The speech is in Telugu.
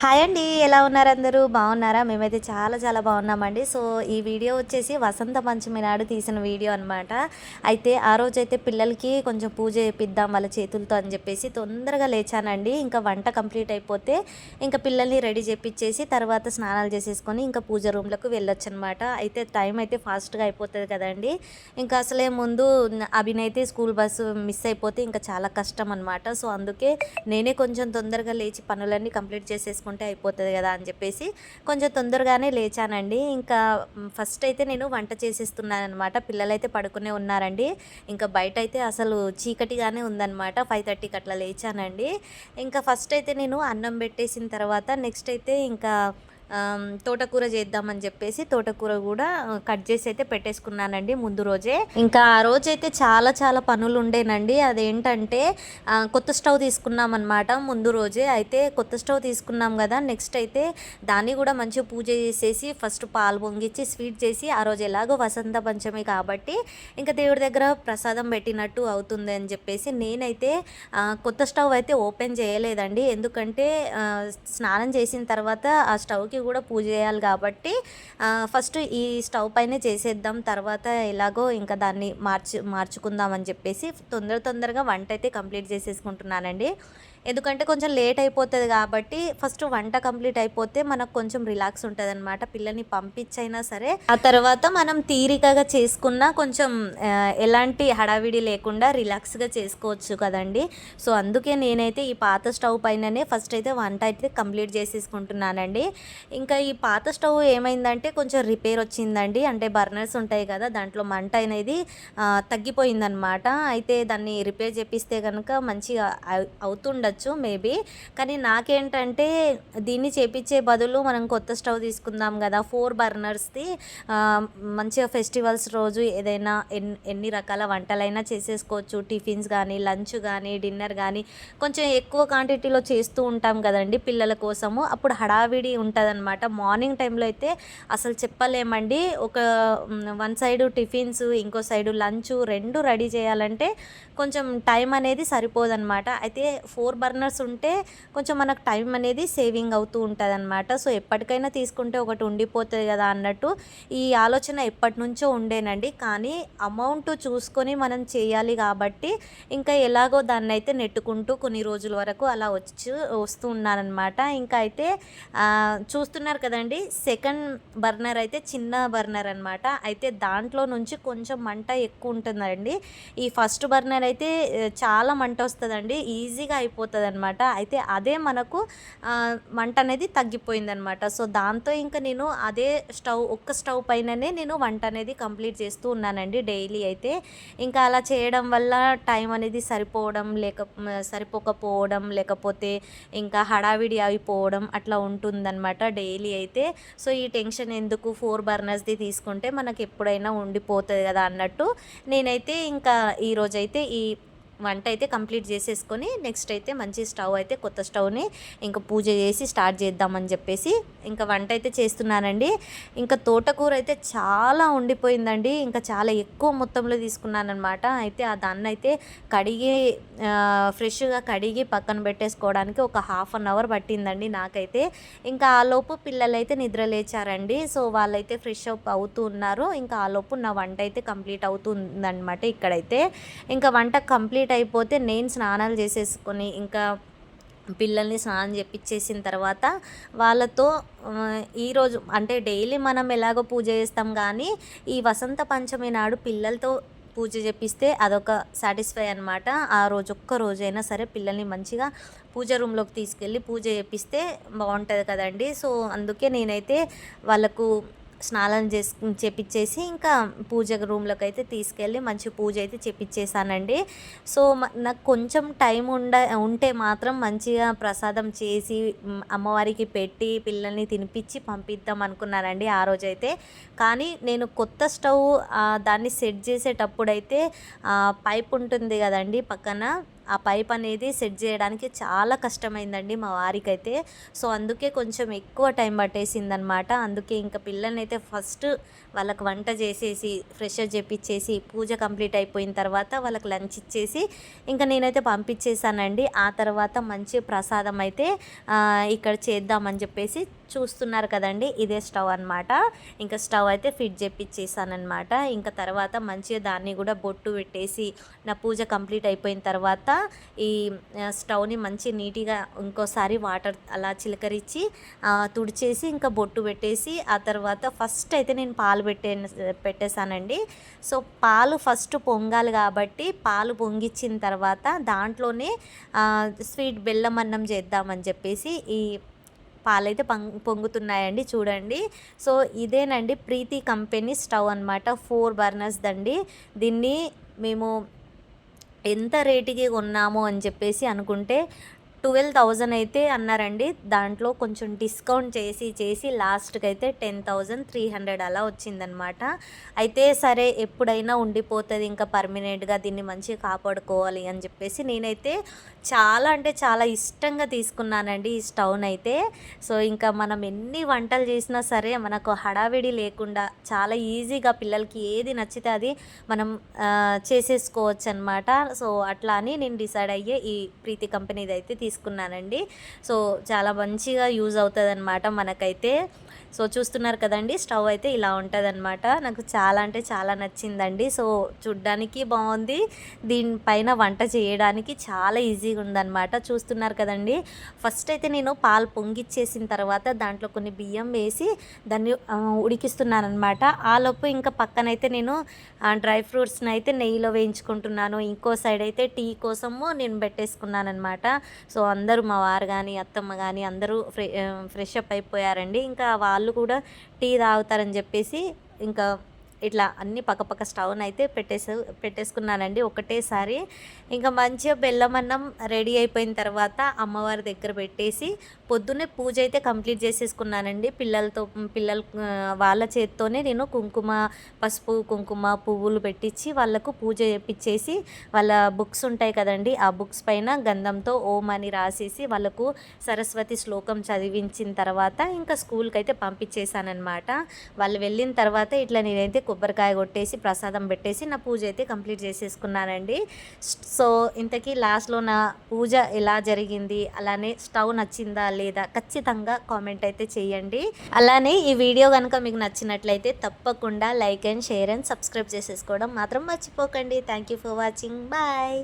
హాయ్ అండి ఎలా ఉన్నారు అందరూ బాగున్నారా? మేమైతే చాలా చాలా బాగున్నామండి. సో ఈ వీడియో వచ్చేసి వసంత పంచమి నాడు తీసిన వీడియో అనమాట అయితే ఆ రోజు అయితే పిల్లలకి కొంచెం పూజ చేపిద్దాం వాళ్ళ చేతులతో అని చెప్పేసి తొందరగా లేచానండి. ఇంకా వంట కంప్లీట్ అయిపోతే ఇంకా పిల్లల్ని రెడీ చేపించేసి తర్వాత స్నానాలు చేసేసుకొని ఇంకా పూజ రూమ్లకు వెళ్ళొచ్చు అనమాట అయితే టైం అయితే ఫాస్ట్గా అయిపోతుంది కదండి. ఇంకా అసలే ముందు అభినైతే స్కూల్ బస్సు మిస్ అయిపోతే ఇంకా చాలా కష్టం అనమాట సో అందుకే నేనే కొంచెం తొందరగా లేచి పనులన్నీ కంప్లీట్ చేసుకుంటే అయిపోతుంది కదా అని చెప్పేసి కొంచెం తొందరగానే లేచానండి. ఇంకా ఫస్ట్ అయితే నేను వంట చేసేస్తున్నాను అనమాట పిల్లలైతే పడుకునే ఉన్నారండి. ఇంకా బయట అయితే అసలు చీకటిగానే ఉందన్నమాట. ఫైవ్ థర్టీకి అట్లా లేచానండి. ఇంకా ఫస్ట్ అయితే నేను అన్నం పెట్టేసిన తర్వాత నెక్స్ట్ అయితే ఇంకా తోటకూర చేద్దామని చెప్పేసి తోటకూర కూడా కట్ చేసి అయితే పెట్టేసుకున్నానండి ముందు రోజే. ఇంకా ఆ రోజైతే చాలా చాలా పనులు ఉండేనండి అదేంటంటే కొత్త స్టవ్ తీసుకున్నాం అనమాట ముందు రోజే. అయితే కొత్త స్టవ్ తీసుకున్నాం కదా నెక్స్ట్ అయితే దాన్ని కూడా మంచిగా పూజ చేసేసి ఫస్ట్ పాలు పొంగిచ్చి స్వీట్ చేసి ఆ రోజు ఎలాగో వసంత పంచమి కాబట్టి ఇంకా దేవుడి దగ్గర ప్రసాదం పెట్టినట్టు అవుతుంది అని చెప్పేసి నేనైతే కొత్త స్టవ్ అయితే ఓపెన్ చేయలేదండి. ఎందుకంటే స్నానం చేసిన తర్వాత ఆ స్టవ్కి కూడా పూజ చేయాలి కాబట్టి ఫస్ట్ ఈ స్టవ్ పైనే చేసేద్దాం తర్వాత ఎలాగో ఇంకా దాన్ని మార్చు మార్చుకుందాం అని చెప్పేసి తొందర తొందరగా వంట అయితే కంప్లీట్ చేసేసుకుంటున్నానండి. ఎందుకంటే కొంచెం లేట్ అయిపోతుంది కాబట్టి ఫస్ట్ వంట కంప్లీట్ అయిపోతే మనకు కొంచెం రిలాక్స్ ఉంటుంది అనమాట పిల్లల్ని పంపించైనా సరే ఆ తర్వాత మనం తీరికగా చేసుకున్నా కొంచెం ఎలాంటి హడావిడి లేకుండా రిలాక్స్గా చేసుకోవచ్చు కదండి. సో అందుకే నేనైతే ఈ పాత స్టవ్ పైననే ఫస్ట్ అయితే వంట అయితే కంప్లీట్ చేసేసుకుంటున్నానండి. ఇంకా ఈ పాత స్టవ్ ఏమైందంటే కొంచెం రిపేర్ వచ్చిందండి. అంటే బర్నర్స్ ఉంటాయి కదా దాంట్లో మంట అనేది తగ్గిపోయిందనమాట అయితే దాన్ని రిపేర్ చేపిస్తే కనుక మంచిగా అవుతుండొచ్చు మేబీ. కానీ నాకేంటంటే దీన్ని చేపించే బదులు మనం కొత్త స్టవ్ తీసుకుందాం కదా ఫోర్ బర్నర్స్ది. మంచిగా ఫెస్టివల్స్ రోజు ఏదైనా ఎన్ని ఎన్ని రకాల వంటలైనా చేసేసుకోవచ్చు. టిఫిన్స్ కానీ లంచ్ కానీ డిన్నర్ కానీ కొంచెం ఎక్కువ క్వాంటిటీలో చేస్తూ ఉంటాం కదండి పిల్లల కోసము. అప్పుడు హడావిడి అనమాట మార్నింగ్ టైంలో అయితే అసలు చెప్పలేమండి. ఒక వన్ సైడు టిఫిన్స్ ఇంకో సైడు లంచ్ రెండు రెడీ చేయాలంటే కొంచెం టైం అనేది సరిపోదన్నమాట. అయితే ఫోర్ బర్నర్స్ ఉంటే కొంచెం మనకు టైం అనేది సేవింగ్ అవుతూ ఉంటుంది అనమాట సో ఎప్పటికైనా తీసుకుంటే ఒకటి ఉండిపోతుంది కదా అన్నట్టు ఈ ఆలోచన ఎప్పటి నుంచో ఉండేనండి. కానీ అమౌంట్ చూసుకొని మనం చేయాలి కాబట్టి ఇంకా ఎలాగో దాన్ని అయితే నెట్టుకుంటూ కొన్ని రోజుల వరకు అలా వచ్చి వస్తూ ఉన్నానమాట ఇంకా అయితే చూ చూస్తున్నారు కదండి. సెకండ్ బర్నర్ అయితే చిన్న బర్నర్ అనమాట అయితే దాంట్లో నుంచి కొంచెం మంట ఎక్కువ ఉంటుందండి. ఈ ఫస్ట్ బర్నర్ అయితే చాలా మంట వస్తుందండి. ఈజీగా అయిపోతుంది అనమాట అయితే అదే మనకు మంట అనేది తగ్గిపోయింది అనమాట సో దాంతో ఇంకా నేను అదే స్టవ్ ఒక్క స్టవ్ పైననే నేను వంట అనేది కంప్లీట్ చేస్తూ ఉన్నానండి డైలీ అయితే. ఇంకా అలా చేయడం వల్ల టైం అనేది సరిపోవడం లేక సరిపోకపోవడం లేకపోతే ఇంకా హడావిడి అయిపోవడం అట్లా ఉంటుందన్నమాట డైలీ అయితే. సో ఈ టెన్షన్ ఎందుకు? ఫోర్ బర్నర్స్ది తీసుకుంటే మనకి ఎప్పుడైనా ఉండిపోతుంది కదా అన్నట్టు. నేనైతే ఇంకా ఈరోజైతే ఈ వంట అయితే కంప్లీట్ చేసేసుకొని నెక్స్ట్ అయితే మంచి స్టవ్ అయితే కొత్త స్టవ్ని ఇంకా పూజ చేసి స్టార్ట్ చేద్దామని చెప్పేసి ఇంకా వంట అయితే చేస్తున్నానండి. ఇంకా తోటకూర అయితే చాలా ఉండిపోయిందండి. ఇంకా చాలా ఎక్కువ మొత్తంలో తీసుకున్నానమాట అయితే ఆ దాన్ని అయితే కడిగి ఫ్రెష్గా కడిగి పక్కన పెట్టేసుకోవడానికి ఒక హాఫ్ అన్ అవర్ పట్టిందండి నాకైతే. ఇంకా ఆ లోపు నిద్ర లేచారండి. సో వాళ్ళైతే ఫ్రెష్ అప్ అవుతూ ఉన్నారు. ఇంకా ఆ లోపు నా వంట అయితే కంప్లీట్ అవుతుందన్నమాట ఇక్కడైతే. ఇంకా వంట కంప్లీట్ అయిపోతే నేను స్నానాలు చేసేసుకొని ఇంకా పిల్లల్ని స్నానం చేపించేసిన తర్వాత వాళ్ళతో ఈరోజు అంటే డైలీ మనం ఎలాగో పూజ చేస్తాం కానీ ఈ వసంత పంచమి నాడు పిల్లలతో పూజ చేపిస్తే అదొక సాటిస్ఫై అనమాట ఆ రోజు ఒక్క రోజైనా సరే పిల్లల్ని మంచిగా పూజ రూమ్లోకి తీసుకెళ్ళి పూజ చేపిస్తే బాగుంటుంది కదండి. సో అందుకే నేనైతే వాళ్ళకు స్నానం చేసి చేపించేసి ఇంకా పూజ రూమ్లోకి అయితే తీసుకెళ్ళి మంచి పూజ అయితే చేపించేసానండి సో నాకు కొంచెం టైం ఉండ ఉంటే మాత్రం మంచిగా ప్రసాదం చేసి అమ్మవారికి పెట్టి పిల్లల్ని తినిపించి పంపిద్దాం అనుకున్నానండి ఆ రోజైతే. కానీ నేను కొత్త స్టవ్ దాన్ని సెట్ చేసేటప్పుడైతే పైప్ ఉంటుంది కదండి పక్కన ఆ పైప్ అనేది సెట్ చేయడానికి చాలా కష్టమైందండి మా వారికైతే. సో అందుకే కొంచెం ఎక్కువ టైం పట్టేసిందనమాట అందుకే ఇంకా పిల్లనైతే ఫస్ట్ వాళ్ళకి వంట చేసేసి ఫ్రెషర్ చేపించేసి పూజ కంప్లీట్ అయిపోయిన తర్వాత వాళ్ళకి లంచ్ ఇచ్చేసి ఇంకా నేనైతే పంపించేసానండి ఆ తర్వాత మంచి ప్రసాదం అయితే ఇక్కడ చేద్దామని చెప్పేసి చూస్తున్నారు కదండి. ఇదే స్టవ్ అనమాట ఇంకా స్టవ్ అయితే ఫిట్ చేపించేసానమాట ఇంకా తర్వాత మంచిగా దాన్ని కూడా బొట్టు పెట్టేసి నా పూజ కంప్లీట్ అయిపోయిన తర్వాత ఈ స్టవ్ని మంచి నీట్గా ఇంకోసారి వాటర్ అలా చిలకరించి తుడిచేసి ఇంకా బొట్టు పెట్టేసి ఆ తర్వాత ఫస్ట్ అయితే నేను పాలు పెట్టే పెట్టేశానండి. సో పాలు ఫస్ట్ పొంగాలి కాబట్టి పాలు పొంగిచ్చిన తర్వాత దాంట్లోనే స్వీట్ బెల్లం అన్నం చేద్దామని చెప్పేసి ఈ పాలైతే పొంగ్ పొంగుతున్నాయండి చూడండి. సో ఇదేనండి ప్రీతి కంపెనీ స్టవ్ అనమాట ఫోర్ బర్నర్స్ దండి. దీన్ని మేము ఎంత రేటుకి కొన్నాము అని చెప్పేసి అనుకుంటే ట్వెల్వ్ థౌజండ్ అయితే అన్నారండి. దాంట్లో కొంచెం డిస్కౌంట్ చేసి చేసి లాస్ట్కి అయితే టెన్ థౌజండ్ త్రీ హండ్రెడ్ అలా వచ్చిందనమాట అయితే సరే ఎప్పుడైనా ఉండిపోతుంది ఇంకా పర్మనెంట్గా దీన్ని మంచిగా కాపాడుకోవాలి అని చెప్పేసి నేనైతే చాలా అంటే చాలా ఇష్టంగా తీసుకున్నానండి ఈ స్టవ్ని అయితే. సో ఇంకా మనం ఎన్ని వంటలు చేసినా సరే మనకు హడావిడి లేకుండా చాలా ఈజీగా పిల్లలకి ఏది నచ్చితే అది మనం చేసేసుకోవచ్చు అనమాట సో అట్లా అని నేను డిసైడ్ అయ్యే ఈ ప్రీతి కంపెనీది అయితే తీసుకున్నానండి. సో చాలా మంచిగా యూజ్ అవుతుంది అనమాట మనకైతే. సో చూస్తున్నారు కదండి స్టవ్ అయితే ఇలా ఉంటుంది నాకు చాలా అంటే చాలా నచ్చిందండి. సో చూడ్డానికి బాగుంది. దీనిపైన వంట చేయడానికి చాలా ఈజీగా ఉందన్నమాట. చూస్తున్నారు కదండి. ఫస్ట్ అయితే నేను పాలు పొంగిచ్చేసిన తర్వాత దాంట్లో కొన్ని బియ్యం వేసి దాన్ని ఉడికిస్తున్నానమాట ఉడికిస్తున్నాను అనమాట ఆలోపు ఇంకా పక్కనైతే నేను డ్రై ఫ్రూట్స్ని అయితే నెయ్యిలో వేయించుకుంటున్నాను. ఇంకో సైడ్ అయితే టీ కోసము నేను పెట్టేసుకున్నాను అనమాట సో అందరూ మా వారు కానీ అత్తమ్మ కానీ అందరూ ఫ్రె ఫ్రెష్ అప్ అయిపోయారండి. ఇంకా వాళ్ళు వాళ్ళు కూడా టీ తాగుతారని చెప్పేసి ఇంకా ఇట్లా అన్ని పక్కపక్క స్టవ్ని అయితే పెట్టేసే పెట్టేసుకున్నానండి ఒకటేసారి ఇంకా మంచిగా బెల్లం అన్నం రెడీ అయిపోయిన తర్వాత అమ్మవారి దగ్గర పెట్టేసి పొద్దున్నే పూజ అయితే కంప్లీట్ చేసేసుకున్నానండి. పిల్లలతో పిల్లలు వాళ్ళ చేత్తోనే నేను కుంకుమ పసుపు కుంకుమ పువ్వులు పెట్టించి వాళ్ళకు పూజ చేపించేసి వాళ్ళ బుక్స్ ఉంటాయి కదండి ఆ బుక్స్ పైన గంధంతో ఓం అని రాసేసి వాళ్ళకు సరస్వతి శ్లోకం చదివించిన తర్వాత ఇంకా స్కూల్కి అయితే పంపించేశానమాట వాళ్ళు వెళ్ళిన తర్వాత ఇట్లా నేనైతే కొబ్బరికాయ కొట్టేసి ప్రసాదం పెట్టేసి నా పూజ అయితే కంప్లీట్ చేసేసుకున్నానండి. సో ఇంతకీ లాస్ట్లో నా పూజ ఎలా జరిగింది? అలానే స్టవ్ నచ్చిందా లేదా? ఖచ్చితంగా కామెంట్ అయితే చేయండి. అలానే ఈ వీడియో కనుక మీకు నచ్చినట్లయితే తప్పకుండా like and share and subscribe చేసేసుకోవడం మాత్రం మర్చిపోకండి. Thank you for watching. Bye.